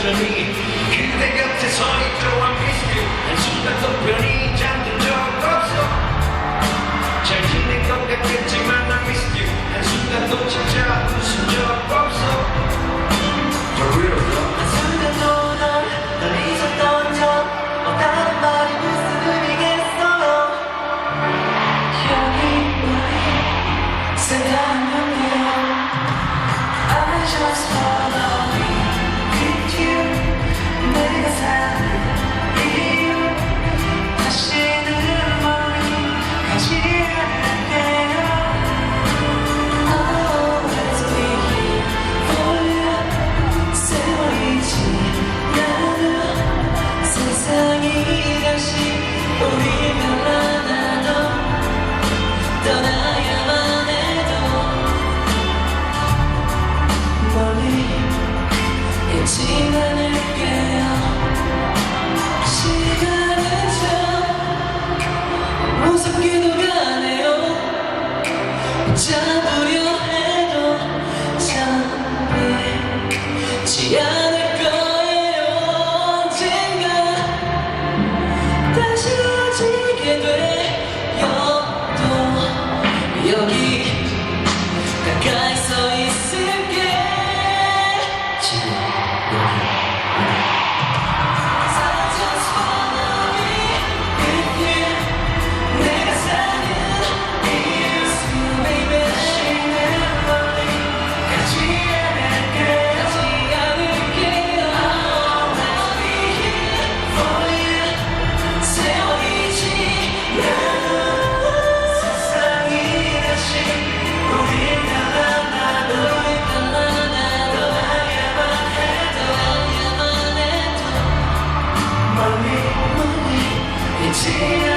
여전히 그대 곁에 서 있죠 I miss 한순간도 변히 잠든 적 없어. 잘 지낸 것 같겠지만 I miss you 한순간도 진짜 웃은 적 없어. I just You. change.